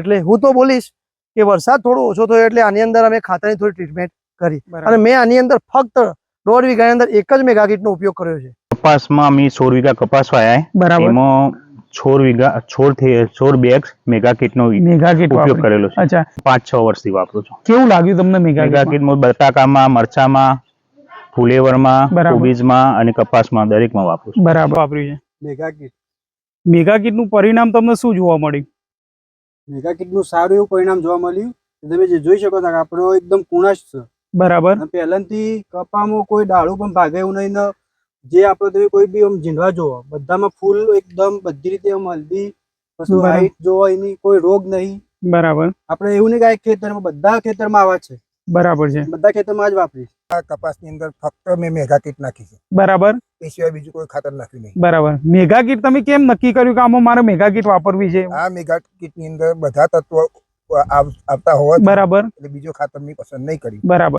એટલે હું તો બોલીશ કે વરસાદ થોડો ઓછો થયો એટલે આની અંદર અમે ખાતરની થોડી ટ્રીટમેન્ટ કરી. અને મેં આની અંદર ફક્ત દોઢ વીઘાની અંદર એક જ મેગા કીટનો ઉપયોગ કર્યો છે. કપાસમાં અમે સોળ વીઘા કપાસ વાયા બરાબર. એમાં છોડ વીઘા છોડથી છોડ બેગ મેગા કીટનો મેગા કીટ ઉપયોગ કરેલો છે. અચ્છા. પાંચ છ વર્ષથી વાપરું છું. કેવું લાગ્યું તમને મેગા મેગા કીટમાં? બટાકામાં મરચામાં ફુલેવરમાં બરાબર. કોબીજમાં અને કપાસમાં દરેકમાં વાપરું છું. બરાબર. વાપર્યું છે મેગા કિટ મેગા કીટનું પરિણામ તમને શું જોવા મળ્યું? મેગા કિટનું સારું એવું પરિણામ જોવા મળ્યું. તમે જે જોઈ શકો છો કે આપણો એકદમ કુણાશ છે. બરાબર. પહેલાથી કપામાં કોઈ ડાળું પણ ભાગે એવું નહીં જે આપણે તમે કોઈ બી આમ ઝીંડવા જોવો બધામાં ફૂલ એકદમ બધી રીતે આમ હલ્દી પછી. હાઈટ જોવો એની કોઈ રોગ નહીં. બરાબર. આપણે એવું નહીં કે ખેતરમાં બધા ખેતરમાં આવા છે. બરાબર છે. બધા ખેતરમાં જ વાપરીશ આ કપાસની અંદર ફક્ત મેં મેગા કીટ નાખી છે. બરાબર. એ સિવાય બીજું કોઈ ખાતર નાખ્યું નહીં. બરાબર. મેગા કીટ તમે કેમ નક્કી કર્યું કે આમાં મારે મેગા કીટ વાપરવી છે? આ મેગા કીટની અંદર બધા તત્વો આવતા હોવા બરાબર. એટલે બીજો ખાતર મેં પસંદ નહીં કર્યું. બરાબર.